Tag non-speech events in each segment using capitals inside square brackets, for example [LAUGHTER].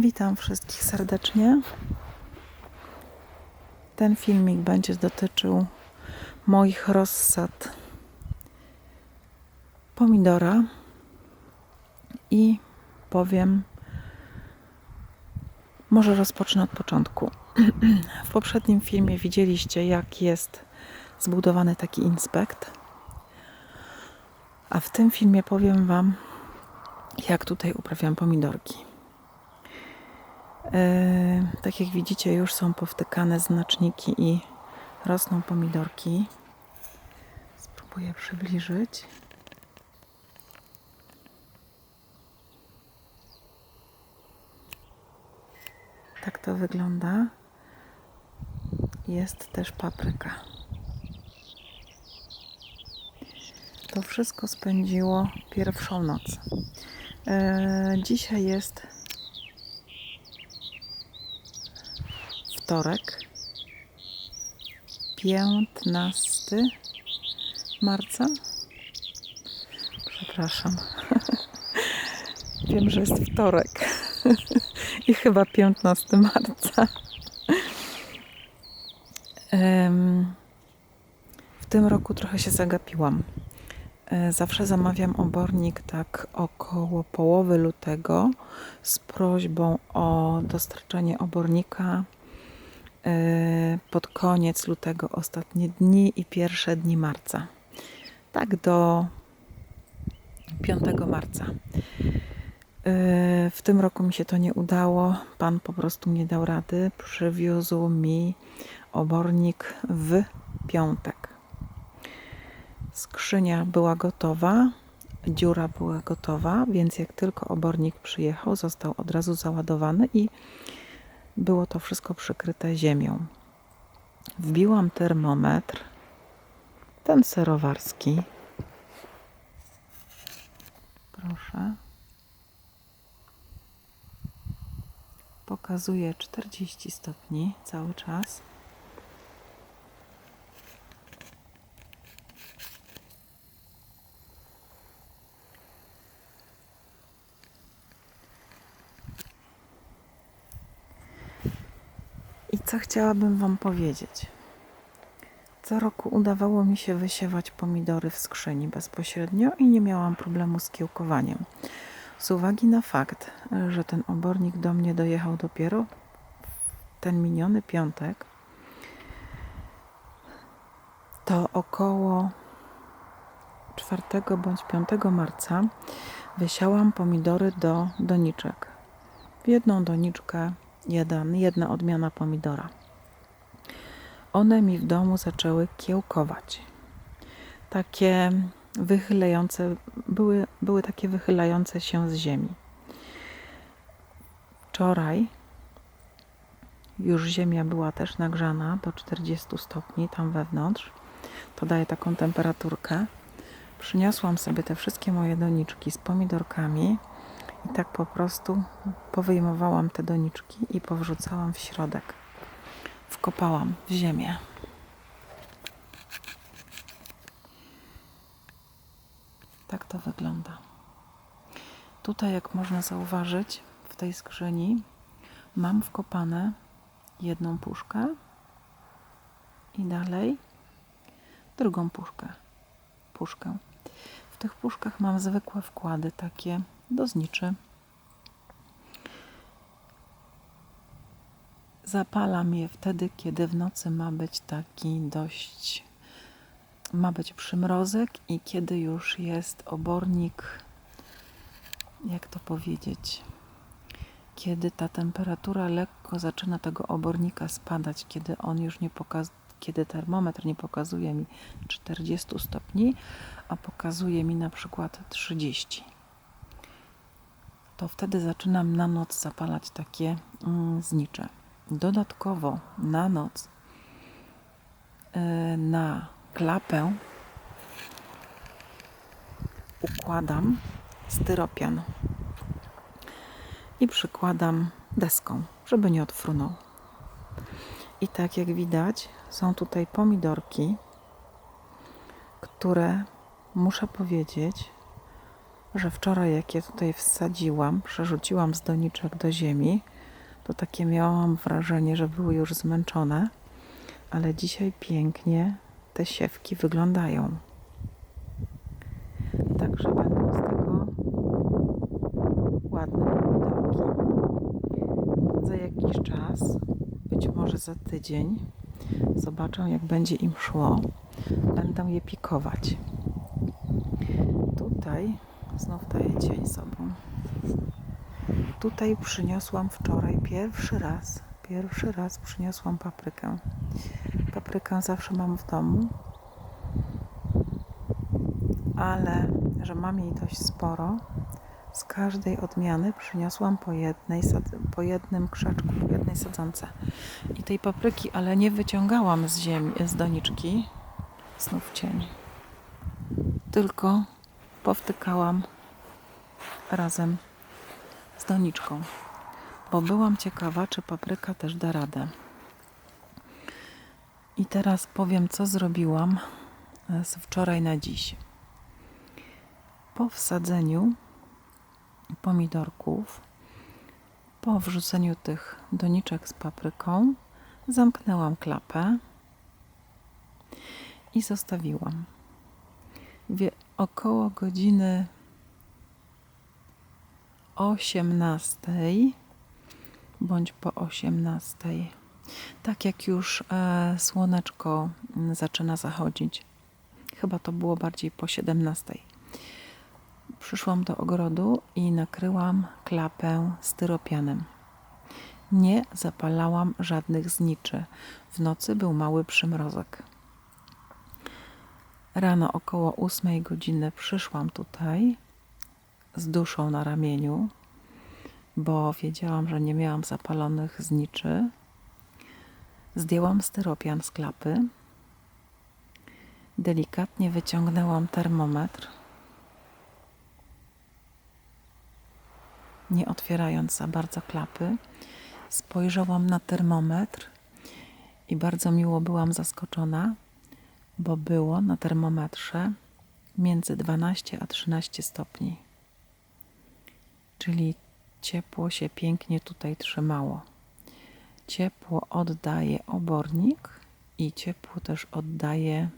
Witam wszystkich serdecznie. Ten filmik będzie dotyczył moich rozsad pomidora i powiem, może rozpocznę od początku. [CLEARS THROAT] W poprzednim filmie widzieliście, jak jest zbudowany taki inspekt, a w tym filmie powiem Wam, jak tutaj uprawiam pomidorki. E, tak jak widzicie, już są powtykane znaczniki i rosną pomidorki. Spróbuję przybliżyć. Tak to wygląda. Jest też papryka. To wszystko spędziło pierwszą noc. E, dzisiaj jest wtorek, 15 marca. Przepraszam. [LAUGHS] Wiem, że jest wtorek [LAUGHS] i chyba 15 marca. W tym roku trochę się zagapiłam. E, Zawsze zamawiam obornik tak około połowy lutego z prośbą o dostarczenie obornika pod koniec lutego, ostatnie dni i pierwsze dni marca. Tak do 5 marca. E, W tym roku mi się to nie udało. Pan po prostu nie dał rady. Przywiózł mi obornik w piątek. Skrzynia była gotowa, dziura była gotowa, więc jak tylko obornik przyjechał, został od razu załadowany i było to wszystko przykryte ziemią. Wbiłam termometr, ten serowarski. Proszę. Pokazuje 40 stopni cały czas. Co chciałabym Wam powiedzieć? Co roku udawało mi się wysiewać pomidory w skrzyni bezpośrednio i nie miałam problemu z kiełkowaniem. Z uwagi na fakt, że ten obornik do mnie dojechał dopiero ten miniony piątek, to około 4 bądź 5 marca wysiałam pomidory do doniczek. W jedną doniczkę jeden, jedna odmiana pomidora. One mi w domu zaczęły kiełkować. Takie wychylające, były, były takie wychylające się z ziemi. Wczoraj już ziemia była też nagrzana do 40 stopni tam wewnątrz. To daje taką temperaturkę. Przyniosłam sobie te wszystkie moje doniczki z pomidorkami i tak po prostu powyjmowałam te doniczki i powrzucałam w środek. Wkopałam w ziemię. Tak to wygląda. Tutaj, jak można zauważyć, w tej skrzyni mam wkopane jedną puszkę i dalej drugą puszkę. puszkę. W tych puszkach mam zwykłe wkłady, takie do zniczy. Zapalam je wtedy, kiedy w nocy ma być taki dość, ma być przymrozek i kiedy już jest obornik, jak to powiedzieć, kiedy ta temperatura lekko zaczyna tego obornika spadać, kiedy on już nie pokazuje, kiedy termometr nie pokazuje mi 40 stopni, a pokazuje mi na przykład 30 to wtedy zaczynam na noc zapalać takie mm, znicze. Dodatkowo na noc y, na klapę układam styropian i przykładam deską, żeby nie odfrunął. I tak jak widać, są tutaj pomidorki, które muszę powiedzieć, że wczoraj jak je tutaj wsadziłam, przerzuciłam z doniczek do ziemi, to takie miałam wrażenie, że były już zmęczone, ale dzisiaj pięknie te siewki wyglądają. Także będą z tego ładne pomidorki. Za jakiś czas, być może za tydzień, zobaczę jak będzie im szło. Będę je pikować. Tutaj znów daję cień sobą. Tutaj przyniosłam wczoraj pierwszy raz, pierwszy raz przyniosłam paprykę. Paprykę zawsze mam w domu, ale że mam jej dość sporo, z każdej odmiany przyniosłam po, jednej, po jednym krzaczku, po jednej sadzonce. I tej papryki, ale nie wyciągałam z ziemi, z doniczki, znów cień, tylko powtykałam razem z doniczką, bo byłam ciekawa, czy papryka też da radę. I teraz powiem, co zrobiłam e, z wczoraj na dziś. Po wsadzeniu pomidorków, po wrzuceniu tych doniczek z papryką, zamknęłam klapę i zostawiłam. Około godziny 18 bądź po 18. Tak jak już e, słoneczko zaczyna zachodzić. Chyba to było bardziej po 17. Przyszłam do ogrodu i nakryłam klapę styropianem. Nie zapalałam żadnych zniczy. W nocy był mały przymrozek. Rano około 8 godziny przyszłam tutaj z duszą na ramieniu, bo wiedziałam, że nie miałam zapalonych zniczy. Zdjęłam styropian z klapy. Delikatnie wyciągnęłam termometr. Nie otwierając za bardzo klapy, spojrzałam na termometr i bardzo miło byłam zaskoczona, bo było na termometrze między 12 a 13 stopni. Czyli ciepło się pięknie tutaj trzymało. Ciepło oddaje obornik i ciepło też oddaje,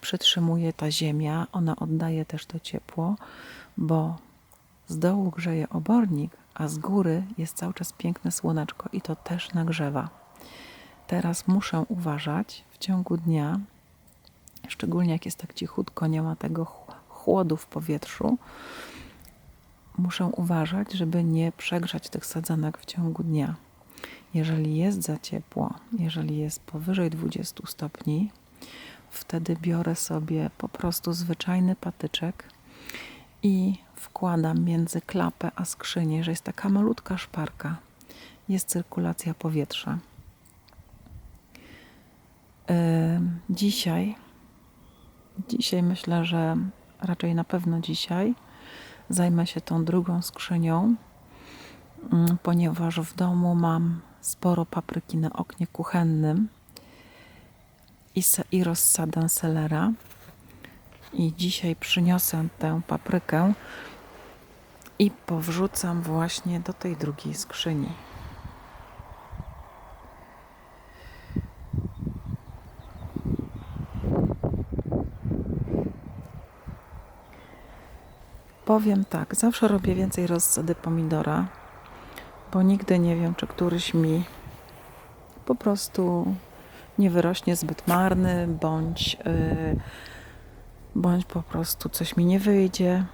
przytrzymuje ta ziemia, ona oddaje też to ciepło, bo z dołu grzeje obornik, a z góry jest cały czas piękne słoneczko i to też nagrzewa. Teraz muszę uważać w ciągu dnia, szczególnie jak jest tak cichutko, nie ma tego chłodu w powietrzu, muszę uważać, żeby nie przegrzać tych sadzanek w ciągu dnia. Jeżeli jest za ciepło, jeżeli jest powyżej 20 stopni, wtedy biorę sobie po prostu zwyczajny patyczek i wkładam między klapę a skrzynię, że jest taka malutka szparka. Jest cyrkulacja powietrza. Dzisiaj, dzisiaj myślę, że raczej na pewno dzisiaj zajmę się tą drugą skrzynią, mm, ponieważ w domu mam sporo papryki na oknie kuchennym i, i rozsadę selera. I dzisiaj przyniosę tę paprykę i powrzucam właśnie do tej drugiej skrzyni. Powiem tak, zawsze robię więcej rozsady pomidora, bo nigdy nie wiem, czy któryś mi po prostu nie wyrośnie zbyt marny, bądź, yy, bądź po prostu coś mi nie wyjdzie.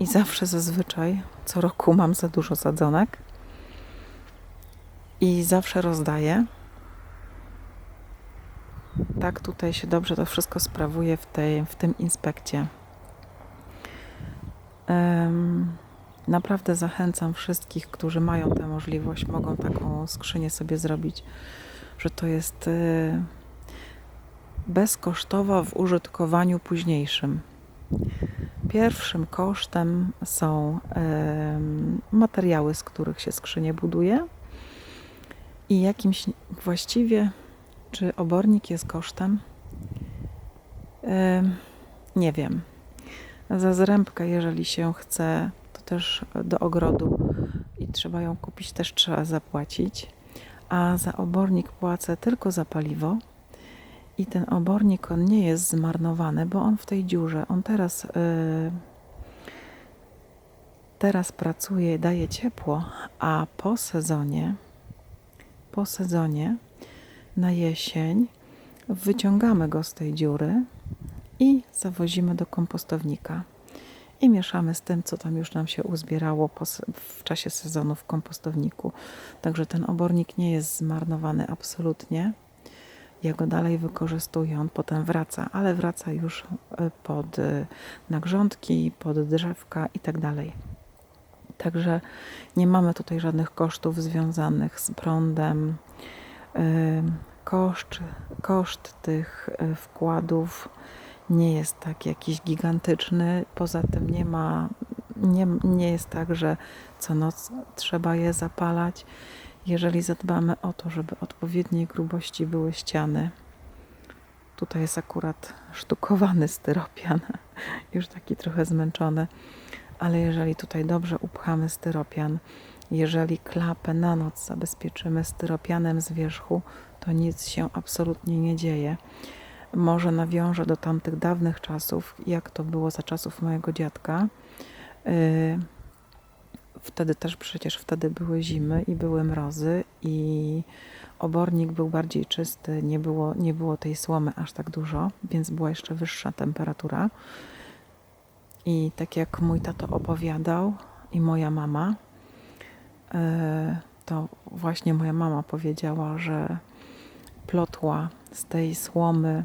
I zawsze zazwyczaj co roku mam za dużo sadzonek i zawsze rozdaję. Tak tutaj się dobrze to wszystko sprawuje w, tej, w tym inspekcie. Naprawdę zachęcam wszystkich, którzy mają tę możliwość, mogą taką skrzynię sobie zrobić, że to jest y, bezkosztowa w użytkowaniu późniejszym. Pierwszym kosztem są materiały, z których się skrzynię buduje i jakimś właściwie, czy obornik jest kosztem? Nie wiem Za zrębkę, jeżeli się chce, to też do ogrodu i trzeba ją kupić, też trzeba zapłacić. A za obornik płacę tylko za paliwo. I ten obornik, on nie jest zmarnowany, bo on w tej dziurze, on teraz, yy, teraz pracuje, daje ciepło, a po sezonie, po sezonie na jesień wyciągamy go z tej dziury i zawozimy do kompostownika. I mieszamy z tym, co tam już nam się uzbierało w czasie sezonu w kompostowniku. Także ten obornik nie jest zmarnowany absolutnie. Ja go dalej wykorzystuję, on potem wraca, ale wraca już e, pod e, nagrządki, pod drzewka i tak dalej. Także nie mamy tutaj żadnych kosztów związanych z prądem. Koszt, koszt tych e, wkładów nie jest tak jakiś gigantyczny. Poza tym nie ma, nie, nie jest tak, że co noc trzeba je zapalać. Jeżeli zadbamy o to, żeby odpowiedniej grubości były ściany, tutaj jest akurat sztukowany styropian, [LAUGHS] już taki trochę zmęczony, ale jeżeli tutaj dobrze upchamy styropian, jeżeli klapę na noc zabezpieczymy styropianem z wierzchu, to nic się absolutnie nie dzieje. Może nawiążę do tamtych dawnych czasów, jak to było za czasów mojego dziadka. Y, wtedy też przecież wtedy były zimy i były mrozy i obornik był bardziej czysty, nie było, nie było tej słomy aż tak dużo, więc była jeszcze wyższa temperatura. I tak jak mój tato opowiadał i moja mama, y, to właśnie moja mama powiedziała, że plotła z tej słomy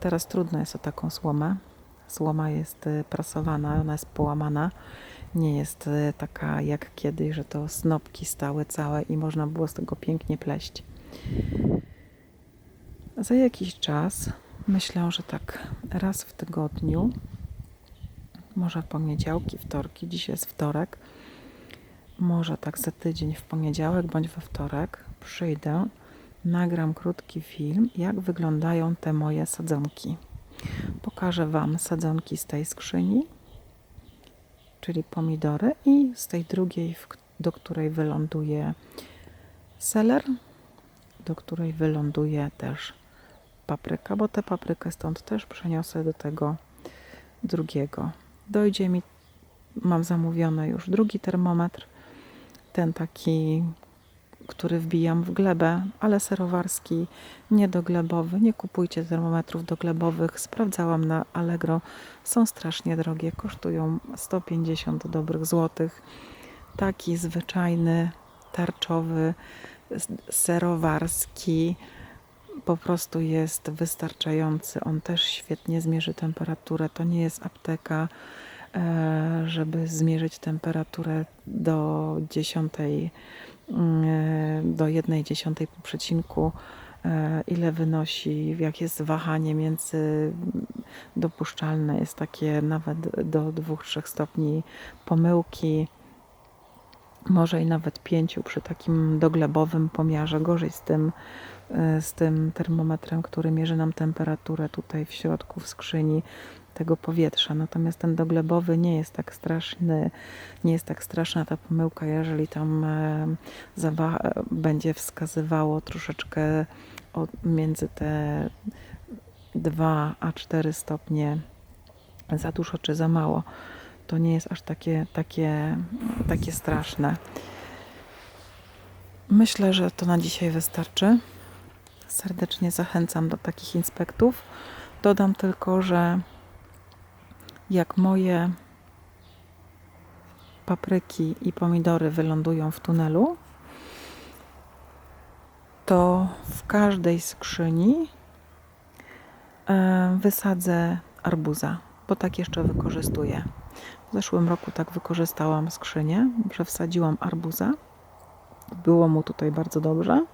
Teraz trudno jest o taką słomę. Słoma jest y, prasowana, ona jest połamana. Nie jest y, taka jak kiedyś, że to snopki stały całe i można było z tego pięknie pleść. Za jakiś czas, myślę, że tak raz w tygodniu, może poniedziałki, wtorki, dziś jest wtorek, może tak za tydzień w poniedziałek bądź we wtorek przyjdę, nagram krótki film, jak wyglądają te moje sadzonki. Pokażę Wam sadzonki z tej skrzyni, czyli pomidory, i z tej drugiej, do której wyląduje seler, do której wyląduje też papryka, bo tę paprykę stąd też przeniosę do tego drugiego. Dojdzie mi, mam zamówiony już drugi termometr, ten taki który wbijam w glebę, ale serowarski, niedoglebowy. Nie kupujcie termometrów doglebowych. Sprawdzałam na Allegro. Są strasznie drogie, kosztują 150 dobrych złotych. Taki zwyczajny, tarczowy, serowarski po prostu jest wystarczający. On też świetnie zmierzy temperaturę. To nie jest apteka, e, żeby zmierzyć temperaturę do 10 Mm, do 1,1 po przecinku, e, ile wynosi, jak jest wahanie między dopuszczalne, jest takie nawet do 2-3 stopni pomyłki, może i nawet 5 przy takim doglebowym pomiarze, gorzej z tym, e, z tym termometrem, który mierzy nam temperaturę tutaj w środku w skrzyni tego powietrza. Natomiast ten doglebowy nie jest tak straszny, nie jest tak straszna ta pomyłka, jeżeli tam e, będzie wskazywało troszeczkę między te 2 a 4 stopnie za dużo czy za mało. To nie jest aż takie, takie, takie straszne. Myślę, że to na dzisiaj wystarczy. Serdecznie zachęcam do takich inspektów. Dodam tylko, że jak moje papryki i pomidory wylądują w tunelu, to w każdej skrzyni e, wysadzę arbuza. bo tak jeszcze wykorzystuję. W zeszłym roku tak wykorzystałam skrzynię, że wsadziłam arbuza. Było mu tutaj bardzo dobrze.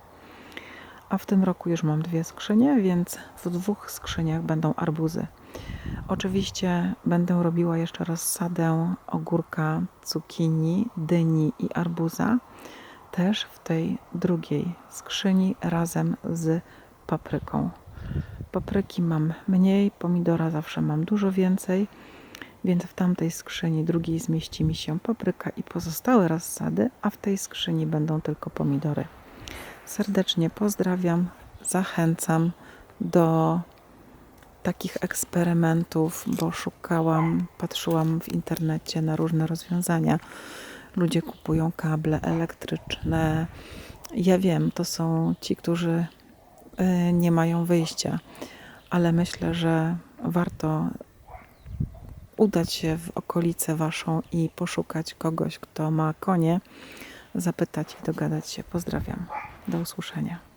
A w tym roku już mam dwie skrzynie, więc w dwóch skrzyniach będą arbuzy. Oczywiście będę robiła jeszcze rozsadę ogórka, cukinii, dyni i arbuza. Też w tej drugiej skrzyni razem z papryką. Papryki mam mniej, pomidora zawsze mam dużo więcej, więc w tamtej skrzyni drugiej zmieści mi się papryka i pozostałe rozsady, a w tej skrzyni będą tylko pomidory. Serdecznie pozdrawiam, zachęcam do takich eksperymentów, bo szukałam, patrzyłam w internecie na różne rozwiązania. Ludzie kupują kable elektryczne. Ja wiem, to są ci, którzy y, nie mają wyjścia, ale myślę, że warto udać się w okolicę waszą i poszukać kogoś, kto ma konie, zapytać i dogadać się. Pozdrawiam. Do usłyszenia.